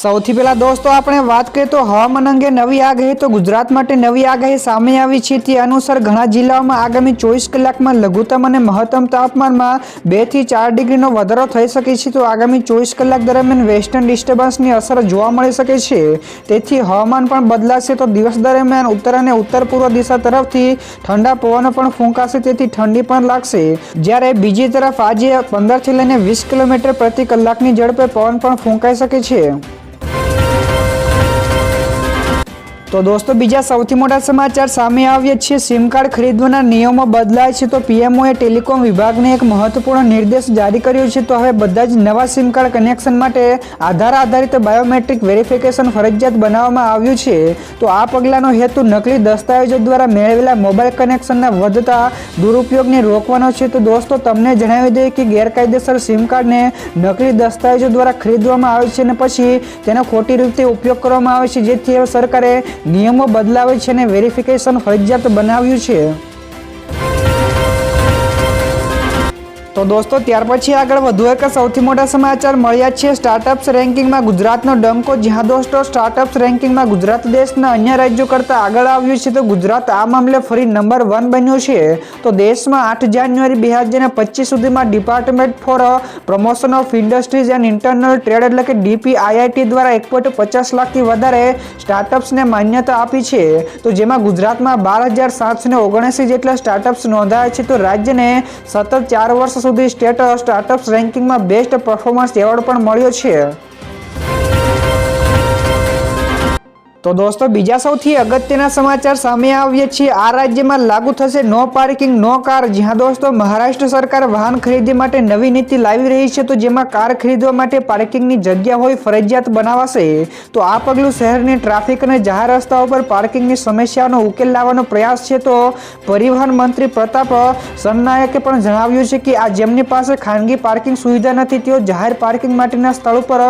સૌથી પહેલા દોસ્તો, આપણે વાત કરીએ તો હવામાન અંગે નવી આગાહી. તો ગુજરાત માટે નવી આગાહી સામે આવી છે તે અનુસાર ઘણા જિલ્લાઓમાં આગામી ચોવીસ કલાકમાં લઘુત્તમ અને મહત્તમ તાપમાનમાં બેથી ચાર ડિગ્રીનો વધારો થઈ શકે છે. તો આગામી ચોવીસ કલાક દરમિયાન વેસ્ટર્ન ડિસ્ટર્બન્સની અસર જોવા મળી શકે છે. તેથી હવામાન પણ બદલાશે તો દિવસ દરમિયાન ઉત્તર અને ઉત્તર પૂર્વ દિશા તરફથી ઠંડા પવનો પણ ફૂંકાશે, તેથી ઠંડી પણ લાગશે. જ્યારે બીજી તરફ આજે પંદરથી લઈને વીસ કિલોમીટર પ્રતિ કલાકની ઝડપે પવન પણ ફૂંકાઈ શકે છે. તો દોસ્તો, બીજા સૌથી મોટા સમાચાર સામે આવ્યા છે. સિમ કાર્ડ ખરીદવાના નિયમો બદલાય છે તો પીએમઓએ ટેલિકોમ વિભાગને એક મહત્વપૂર્ણ નિર્દેશ જારી કર્યો છે. તો હવે બધા જ નવા સિમ કાર્ડ કનેક્શન માટે આધાર આધારિત બાયોમેટ્રિક વેરિફિકેશન ફરજિયાત બનાવવામાં આવ્યું છે. તો આ પગલાંનો હેતુ નકલી દસ્તાવેજો દ્વારા મેળવેલા મોબાઈલ કનેક્શનના વધતા દુરુપયોગને રોકવાનો છે. તો દોસ્તો, તમને જણાવી દઈએ કે ગેરકાયદેસર સિમ કાર્ડને નકલી દસ્તાવેજો દ્વારા ખરીદવામાં આવે છે અને પછી તેનો ખોટી રીતે ઉપયોગ કરવામાં આવે છે. જેથી સરકારે નિયમો બદલાવે છે અને વેરિફિકેશન ફરજિયાત બનાવ્યું છે. તો દોસ્તો, ત્યાર પછી આગળ વધુ એક સૌથી મોટા સમાચાર મળ્યા છે. સ્ટાર્ટઅપ્સ રેન્કિંગમાં ગુજરાતનો ડંકો. જ્યાં દોસ્તો સ્ટાર્ટઅપ્સ રેન્કિંગમાં ગુજરાત દેશના અન્ય રાજ્યો કરતાં આગળ આવ્યું છે. તો ગુજરાત આ મામલે ફરી નંબર વન બન્યું છે. તો દેશમાં આઠ જાન્યુઆરી બે હજાર પચીસ સુધીમાં department for promotion of industries and internal trade એટલે કે ડીપીઆઈઆઈટી દ્વારા એક પોઈન્ટ પચાસ લાખથી વધારે સ્ટાર્ટઅપ્સને માન્યતા આપી છે. તો જેમાં ગુજરાતમાં બાર હજાર સાતસો ઓગણસી જેટલા સ્ટાર્ટઅપ્સ નોંધાયા છે. તો રાજ્યને સતત ચાર વર્ષ સુધી સ્ટેટ સ્ટાર્ટઅપ્સ રેન્કિંગમાં બેસ્ટ પરફોર્મન્સ એવોર્ડ પણ મળ્યો છે. તો દોસ્તો, બીજા સૌથી અગત્યના સમાચાર સામે આવીએ છીએ. આ રાજ્યમાં લાગુ થશે નો પાર્કિંગ, નો કાર. જ્યાં દોસ્તો, મહારાષ્ટ્ર સરકાર વાહન ખરીદી માટે નવી નીતિ લાવી રહી છે. તો જેમાં કાર ખરીદવા માટે પાર્કિંગની જગ્યા હોય, ફરજિયાત બનાવાશે. તો આ પગલું શહેરની ટ્રાફિક અને જાહેર રસ્તાઓ પર પાર્કિંગની સમસ્યાનો ઉકેલ લાવવાનો પ્રયાસ છે. તો પરિવહન મંત્રી પ્રતાપ સરનાયકે પણ જણાવ્યું છે કે આ જેમની પાસે ખાનગી પાર્કિંગ સુવિધા નથી, તેઓ જાહેર પાર્કિંગ માટેના સ્થળ પર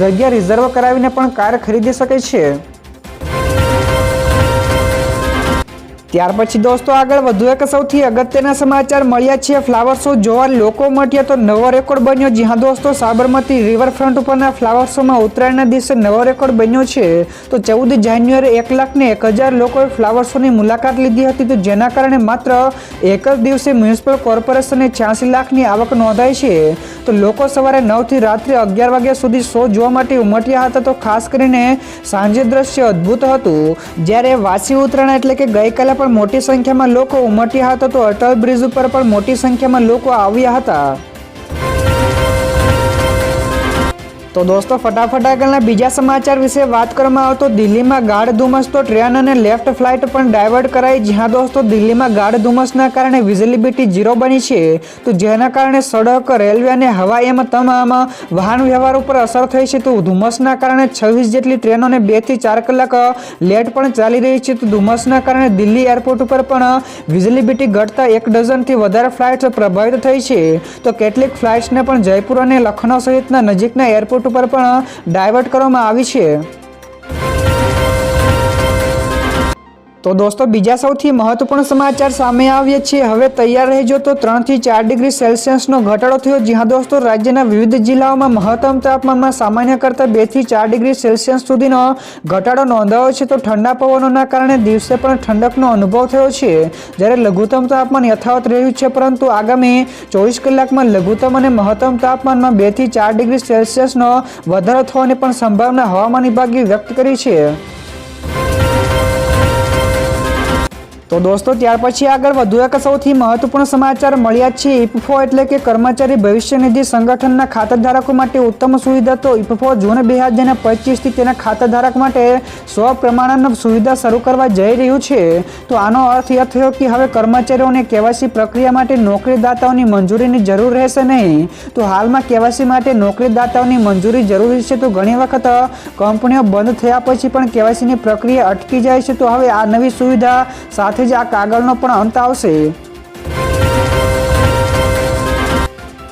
જગ્યા રિઝર્વ કરાવીને પણ કાર ખરીદી શકે છે. ત્યાર પછી દોસ્તો આગળ વધુ એક સૌથી અગત્યના સમાચાર મળ્યા છે. ફ્લાવર શો જોવા લોકો મટ્યા તો નવો રેકોર્ડ બન્યો જ્યાં દોસ્તો, સાબરમતી રિવરફ્રન્ટ ઉપરના ફ્લાવર શોમાં ઉત્તરાયણના દિવસે નવો રેકોર્ડ બન્યો છે. તો ચૌદ જાન્યુઆરી એક લાખને એક હજાર લોકોએ ફ્લાવર શોની મુલાકાત લીધી હતી. તો જેના કારણે માત્ર એક જ દિવસે મ્યુનિસિપલ કોર્પોરેશને છ્યાસી લાખની આવક નોંધાઈ છે. તો લોકો સવારે નવથી રાત્રે અગિયાર વાગ્યા સુધી શો જોવા માટે ઉમટ્યા હતા. તો ખાસ કરીને સાંજે દ્રશ્ય અદ્ભુત હતું. જ્યારે વાસી ઉત્તરાયણ એટલે કે ગઈકાલે પણ મોટી સંખ્યામાં લોકો ઉમટ્યા હતા તો અટલ બ્રિજ ઉપર પણ મોટી સંખ્યામાં લોકો આવ્યા હતા. તો દોસ્તો, ફટાફટ આગળના બીજા સમાચાર વિશે વાત કરવામાં આવે તો દિલ્હીમાં ગાઢ ધુમ્મસ તો ટ્રેન અને લેફ્ટ ફ્લાઇટ પણ ડાયવર્ટ કરાઈ. જ્યાં દોસ્તો, દિલ્હીમાં ગાઢ ધુમ્મસના કારણે વિઝિબિલિટી ઝીરો બની છે. તો જેના કારણે સડક, રેલવે અને હવાઈ એમ તમામ વાહન વ્યવહાર ઉપર અસર થઈ છે. તો ધુમ્મસના કારણે છવ્વીસ જેટલી ટ્રેનોને બેથી ચાર કલાક લેટ પણ ચાલી રહી છે. તો ધુમ્મસના કારણે દિલ્હી એરપોર્ટ ઉપર પણ વિઝિબિલિટી ઘટતા એક ડઝનથી વધારે ફ્લાઇટ્સ પ્રભાવિત થઈ છે. તો કેટલીક ફ્લાઇટ્સને પણ જયપુર અને લખનૌ સહિતના નજીકના એરપોર્ટ ઉપર પણ ડાયવર્ટ કરવામાં આવી છે. તો દોસ્તો, બીજા સૌથી મહત્વપૂર્ણ સમાચાર સામે આવ્યા છે. હવે તૈયાર રહેજો તો ત્રણથી ચાર ડિગ્રી સેલ્સિયસનો ઘટાડો થયો. જ્યાં દોસ્તો, રાજ્યના વિવિધ જિલ્લાઓમાં મહત્તમ તાપમાનમાં સામાન્ય કરતાં બેથી ચાર ડિગ્રી સેલ્સિયસ સુધીનો ઘટાડો નોંધાયો છે. તો ઠંડા પવનોના કારણે દિવસે પણ ઠંડકનો અનુભવ થયો છે. જ્યારે લઘુત્તમ તાપમાન યથાવત રહ્યું છે, પરંતુ આગામી ચોવીસ કલાકમાં લઘુત્તમ અને મહત્તમ તાપમાનમાં બેથી ચાર ડિગ્રી સેલ્સિયસનો વધારો થવાની પણ સંભાવના હવામાન વિભાગે વ્યક્ત કરી છે. તો દોસ્તો, ત્યાર પછી આગળ વધુ એક સૌથી મહત્વપૂર્ણ સમાચાર મળ્યા છે. ઇપફો એટલે કે કર્મચારી ભવિષ્ય નિધિ સંગઠનના ખાતાધારકો માટે ઉત્તમ સુવિધા. તો ઇપફો જૂન બે હજાર પચીસથી તેના ખાતાધારક માટે સ્વ પ્રમાણન સુવિધા શરૂ કરવા જઈ રહ્યું છે. તો આનો અર્થ એ થયો કે હવે કર્મચારીઓને કેવાયસી પ્રક્રિયા માટે નોકરીદાતાઓની મંજૂરીની જરૂર રહેશે નહીં. તો હાલમાં કેવાયસી માટે નોકરીદાતાઓની મંજૂરી જરૂરી છે. તો ઘણી વખત કંપનીઓ બંધ થયા પછી પણ કેવાયસીની પ્રક્રિયા અટકી જાય છે. તો હવે આ નવી સુવિધા સાથે જ આ કાગળનો પણ અંત આવશે.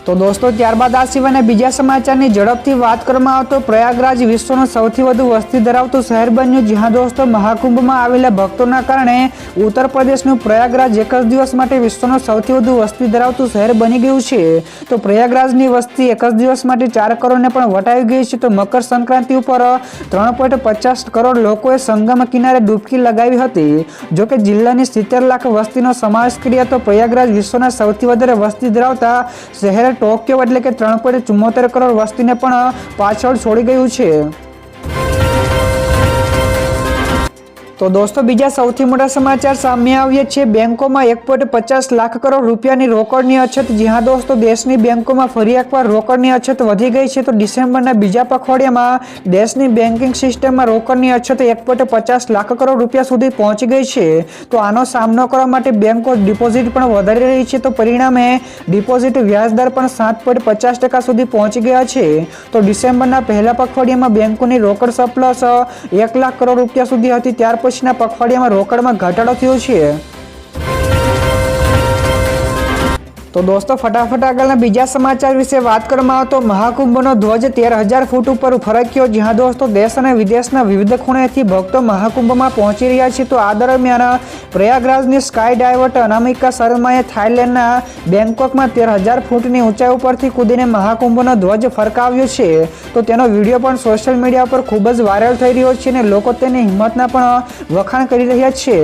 તો દોસ્તો, ત્યારબાદ આ સિવાયના બીજા સમાચારની ઝડપથી વાત કરવામાં આવે તો પ્રયાગરાજ વિશ્વનું સૌથી વધુ વસ્તી ધરાવતું શહેર બન્યું, જ્યાં દોસ્તો મહાકુંભમાં આવેલા ભક્તોના કારણે ઉત્તર પ્રદેશનું પ્રયાગરાજ એક જ દિવસ માટે વિશ્વનું સૌથી વધુ વસ્તી ધરાવતું શહેર બની ગયું છે. તો પ્રયાગરાજની વસ્તી એક જ દિવસ માટે ચાર કરોડને પણ વટાવી ગઈ છે. તો મકર સંક્રાંતિ ઉપર ત્રણ પોઈન્ટ પચાસ કરોડ લોકોએ સંગમ કિનારે ડૂબકી લગાવી હતી. જો કે જિલ્લાની સિત્તેર લાખ વસ્તીનો સમાવેશ કર્યા તો પ્રયાગરાજ વિશ્વના સૌથી વધારે વસ્તી ધરાવતા શહેર ટોક્યો એટલે કે ત્રણ પોઈન્ટ ચુમ્મોતેર કરોડ વસ્તીને પણ પાછળ છોડી ગયું છે. તો દોસ્તો, બીજા સૌથી મોટા સમાચાર સામે આવ્યા છે. બેંકોમાં એક પોઈન્ટ પચાસ લાખ કરોડ રૂપિયાની રોકડની અછત. જ્યાં દોસ્તો, દેશની બેંકોમાં ફરી એકવાર રોકડની અછત વધી ગઈ છે. તો ડિસેમ્બરના બીજા પખવાડિયામાં દેશની બેન્કિંગ સિસ્ટમમાં રોકડની અછત એક પોઈન્ટ પચાસ લાખ કરોડ રૂપિયા સુધી પહોંચી ગઈ છે. તો આનો સામનો કરવા માટે બેંકો ડિપોઝિટ પણ વધારી રહી છે. તો પરિણામે ડિપોઝિટ વ્યાજદર પણ સાત પોઈન્ટ પચાસ ટકા સુધી પહોંચી ગયા છે. તો ડિસેમ્બરના પહેલા પખવાડિયામાં બેંકોની રોકડ સપ્લસ એક લાખ કરોડ રૂપિયા સુધી હતી. ત્યાર પછીના પખવાડિયામાં રોકડમાં ઘટાડો થયો છે. તો દોસ્તો, ફટાફટ આગળના બીજા સમાચાર વિશે વાત કરવામાં આવે તો મહાકુંભનો ધ્વજ તેર હજાર ફૂટ ઉપર ફરક્યો. જ્યાં દોસ્તો, દેશ અને વિદેશના વિવિધ ખૂણેથી ભક્તો મહાકુંભમાં પહોંચી રહ્યા છે. તો આ દરમિયાન પ્રયાગરાજની સ્કાય ડાયવર્ટ અનામિકા શર્માએ થાઇલેન્ડના બેંકોકમાં તેર હજાર ફૂટની ઊંચાઈ ઉપરથી કૂદીને મહાકુંભનો ધ્વજ ફરકાવ્યો છે. તો તેનો વીડિયો પણ સોશિયલ મીડિયા પર ખૂબ જ વાયરલ થઈ રહ્યો છે અને લોકો તેની હિંમતના પણ વખાણ કરી રહ્યા છે.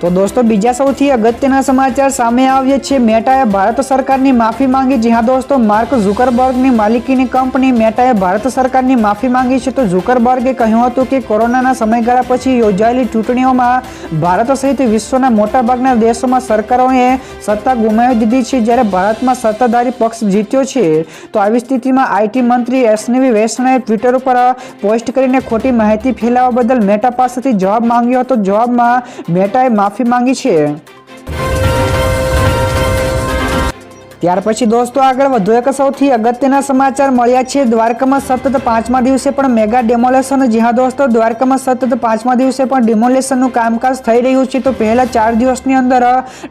તો દોસ્તો, બીજા સૌથી અગત્યના સમાચાર સામે આવ્યા છે. મેટાએ ભારત સરકારની માફી માંગી જ્યાં દોસ્તો, માર્ક ઝુકરબર્ગની માલિકીની કંપની મેટાએ ભારત સરકારની માફી માંગી છે. તો ઝુકરબર્ગે કહ્યું હતું કે કોરોનાના સમયગાળા પછી યોજાયેલી ચૂંટણીઓમાં ભારત સહિત વિશ્વના મોટાભાગના દેશોમાં સરકારોએ સત્તા ગુમાવી દીધી છે. જ્યારે ભારતમાં સત્તાધારી પક્ષ જીત્યો છે, તો આવી સ્થિતિમાં આઈટી મંત્રી એસનવી વૈષ્ણવે ટ્વિટર ઉપર પોસ્ટ કરીને ખોટી માહિતી ફેલાવવા બદલ મેટા પાસેથી જવાબ માંગ્યો હતો. જવાબમાં, મેટાએ માફી માંગી છે ત્યાર પછી દોસ્તો આગળ વધુ. એક સૌથી અગત્યના સમાચાર મળ્યા છે. દ્વારકામાં સતત પાંચમા દિવસે પણ મેગા ડેમોલેશન જ્યાં દોસ્તો, દ્વારકામાં સતત પાંચમા દિવસે પણ ડેમોલેશનનું કામકાજ થઈ રહ્યું છે. તો પહેલા ચાર દિવસની અંદર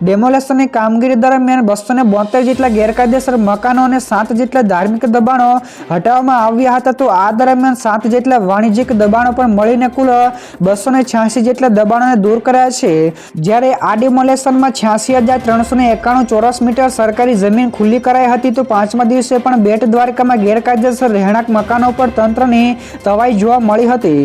ડેમોલેશનની કામગીરી દરમિયાન બસો બોતેર જેટલા ગેરકાયદેસર મકાનો અને સાત જેટલા ધાર્મિક દબાણો હટાવવામાં આવ્યા હતા. તો આ દરમિયાન સાત જેટલા વાણિજ્યિક દબાણો પણ મળીને કુલ બસો છ્યાસી જેટલા દબાણોને દૂર કર્યા છે. જ્યારે આ ડેમોલેશનમાં છ્યાસી હજાર ત્રણસો એકાણું ચોરસ મીટર સરકારી જમીન ખુલ્લી કરાઈ હતી તો પાંચમા દિવસે પણ બેટ દ્વારકામાં ગેરકાયદેસર રહેણાંક મકાનો પર તંત્રની તવાઈ જોવા મળી હતી.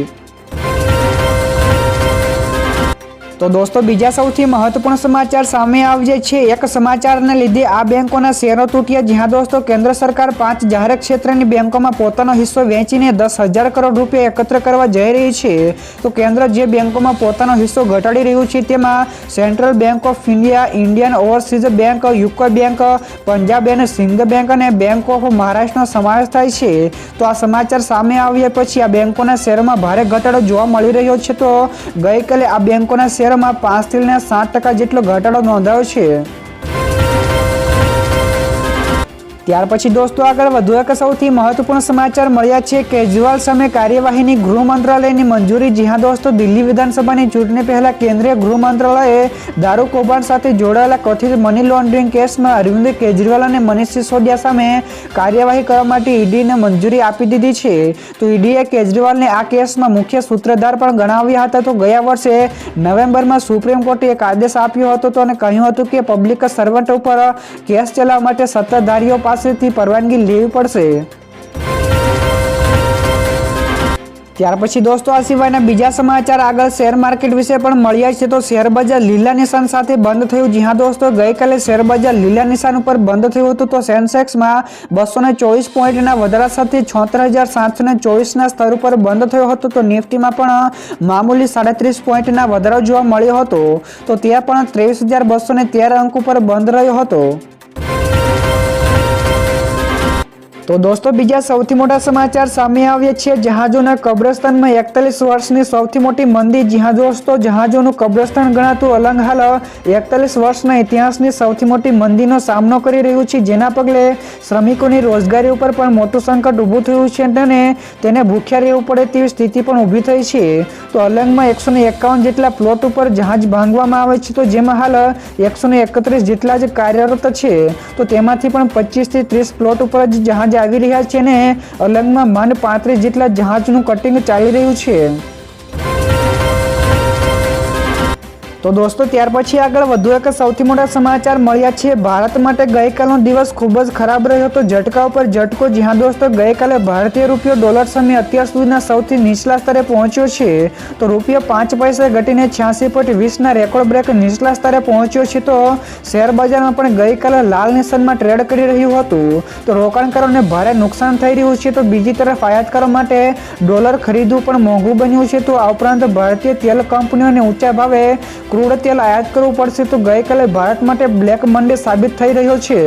તો દોસ્તો, બીજા સૌથી મહત્વપૂર્ણ સમાચાર સામે આવ્યા છે. એક સમાચારને લીધે આ બેંકોના શેરો તૂટ્યા. જ્યાં દોસ્તો, કેન્દ્ર સરકાર પાંચ જાહેર ક્ષેત્રની બેંકોમાં પોતાનો હિસ્સો વેચીને દસ હજાર કરોડ રૂપિયા એકત્ર કરવા જઈ રહી છે. તો કેન્દ્ર જે બેંકોમાં પોતાનો હિસ્સો ઘટાડી રહ્યું છે, તેમાં central bank of India, Indian overseas bank, UCO bank, Punjab and Sindh bank અને બેંક ઓફ મહારાષ્ટ્રનો સમાવેશ થાય છે. તો આ સમાચાર સામે આવ્યા પછી આ બેંકોના શેરોમાં ભારે ઘટાડો જોવા મળી રહ્યો છે. તો ગઈકાલે આ બેંકોના શેર શેરમાં પાંચથી સાત ટકા જેટલો ઘટાડો નોંધાયો છે. ત્યાર પછી દોસ્તો આગળ વધુ એક સૌથી મહત્વપૂર્ણ સમાચાર મળ્યા છે. કેજરીવાલ સામે કાર્યવાહીની ગૃહ મંત્રાલયની મંજૂરી. જ્યાં દોસ્તો, દિલ્હી વિધાનસભાની ચૂંટણી પહેલા કેન્દ્રીય ગૃહ મંત્રાલયે દારૂ કૌભાંડ સાથે જોડાયેલા કથિત મની લોન્ડરિંગ કેસમાં અરવિંદ કેજરીવાલ અને મનીષ સિસોદિયા સામે કાર્યવાહી કરવા માટે ઈડીને મંજૂરી આપી દીધી છે. તો ઈડીએ કેજરીવાલને આ કેસમાં મુખ્ય સૂત્રધાર પણ ગણાવ્યા હતા. તો ગયા વર્ષે નવેમ્બરમાં સુપ્રીમ કોર્ટે એક આદેશ આપ્યો હતો અને કહ્યું હતું કે પબ્લિક સર્વન્ટ ઉપર કેસ ચલાવવા માટે સત્તાધારીઓ પાસેથી પરવાનગી લેવી પડશે. ત્યાર પછી દોસ્તો, આ સિવાયના બીજા સમાચાર આગળ શેર માર્કેટ વિશે પણ મળ્યા છે. તો શેર બજાર લીલા નિશાન સાથે બંધ થયું. જ્યાં દોસ્તો, ગઈકાલે શેર બજાર લીલા નિશાન ઉપર બંધ થયું હતું. તો સેન્સેક્સમાં બસો ને ચોવીસ પોઈન્ટના વધારા સાથે છોતેર હજાર સાતસો ને ચોવીસના સ્તર ઉપર બંધ થયો હતો. તો નિફ્ટીમાં પણ મામૂલી સાડત્રીસ પોઈન્ટના વધારો જોવા મળ્યો હતો. તો ત્યાં પણ ત્રેવીસ હજાર બસો ને તેર અંક ઉપર બંધ રહ્યો હતો. તો દોસ્તો, બીજા સૌથી મોટા સમાચાર સામે આવ્યા છે. જહાજોના કબ્રસ્તાનમાં એકતાલીસ વર્ષની સૌથી મોટી મંદી જ્યાં દોસ્તો જહાજોનું કબ્રસ્તાન ગણાતું અલંગ હાલ એકતાલીસ વર્ષના ઇતિહાસની સૌથી મોટી મંદીનો સામનો કરી રહ્યું છે. જેના પગલે શ્રમિકોની રોજગારી ઉપર પણ મોટું સંકટ ઊભું થયું છે અને તેને ભૂખ્યા રહેવું પડે તેવી સ્થિતિ પણ ઊભી થઈ છે. તો અલંગમાં એકસો એકાવન જેટલા પ્લોટ ઉપર જહાજ ભાંગવામાં આવે છે. તો જેમાં હાલ એકસો એકત્રીસ જેટલા જ કાર્યરત છે. તો તેમાંથી પણ પચીસથી ત્રીસ પ્લોટ ઉપર જ જહાજ આવી રહ્યા છે અને અલંગમાં માંડ પાંત્રીસ જેટલા જહાજનું કટિંગ ચાલી રહ્યું છે. તો દોસ્તો, ત્યાર પછી આગળ વધુ એક સૌથી મોટા સમાચાર મળ્યા છે. ભારત માટે ગઈકાલનો દિવસ ખૂબ જ ખરાબ રહ્યો હતો. ઝટકા ઉપર ઝટકો જ્યાં દોસ્તો, ગઈકાલે ભારતીય રૂપિયો ડોલર સામે અત્યાર સુધીના સૌથી નીચલા સ્તરે પહોંચ્યો છે. તો રૂપિયો પાંચ પૈસે ઘટીને છ્યાસી પોઈન્ટ વીસના રેકોર્ડ બ્રેક નીચલા સ્તરે પહોંચ્યો છે. તો શેર બજારમાં પણ ગઈકાલે લાલ નિશાનમાં ટ્રેડ કરી રહ્યું હતું. તો રોકાણકારોને ભારે નુકસાન થઈ રહ્યું છે. તો બીજી તરફ આયાતકારો માટે ડોલર ખરીદવું પણ મોંઘું બન્યું છે. તો આ ઉપરાંત ભારતીય તેલ કંપનીઓને ઊંચા ભાવે ક્રૂડ તેલ આયાત કરવું પડશે તો ગઈકાલે ભારત માટે બ્લેક મંડે સાબિત થઈ રહ્યો છે.